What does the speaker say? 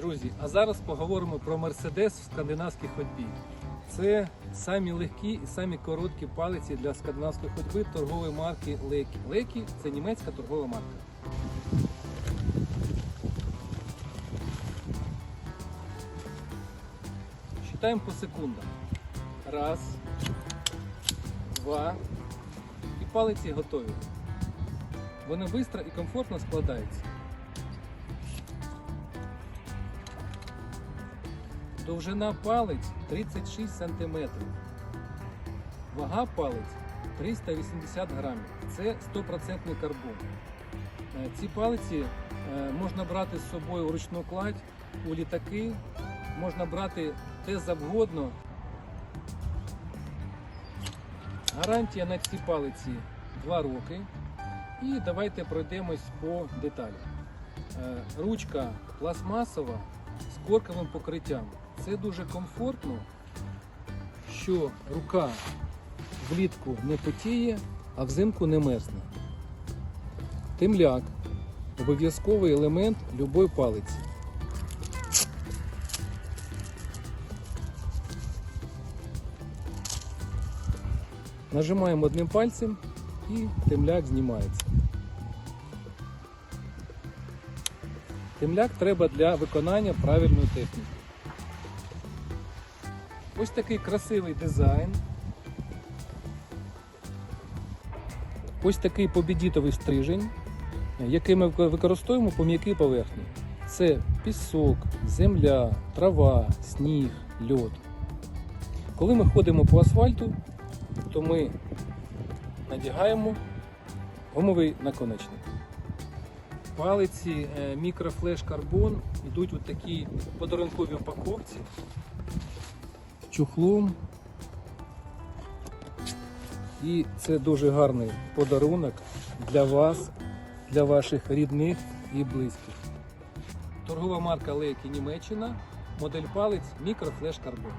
Друзі, а зараз поговоримо про Мерседес в скандинавській ходьбі. Це самі легкі і самі короткі палиці для скандинавської ходьби торгової марки Лекі. Лекі це німецька торгова марка. Считаємо по секундам. Раз, два. І палиці готові. Вони швидко і комфортно складаються. Довжина палець 36 см. Вага палець 380 грамів. Це 100% карбон. Е, Ці палиці е, можна брати з собою в ручну кладь, у літаки, можна брати де завгодно. Гарантія на ці палиці 2 роки. І давайте пройдемось по деталях. Е, Ручка пластмасова з корковим покриттям. Це дуже комфортно, що рука влітку не потіє, а взимку не мерзне. Темляк обов'язковий елемент любої палиці. Нажимаємо одним пальцем і темляк знімається. Темляк треба для виконання правильної техніки. Ось такий красивий дизайн. Ось такий побідітовий стрижень, який ми використовуємо по м'якій поверхні. Це пісок, земля, трава, сніг, льод. Коли ми ходимо по асфальту, то ми надягаємо гумовий наконечник. Палиці е, мікрофлеш карбон йдуть у такій подарунковій упаковці чухлом. І це дуже гарний подарунок для вас, для ваших рідних і близьких. Торгова марка Лейки Німеччина, модель палець мікрофлеш карбон.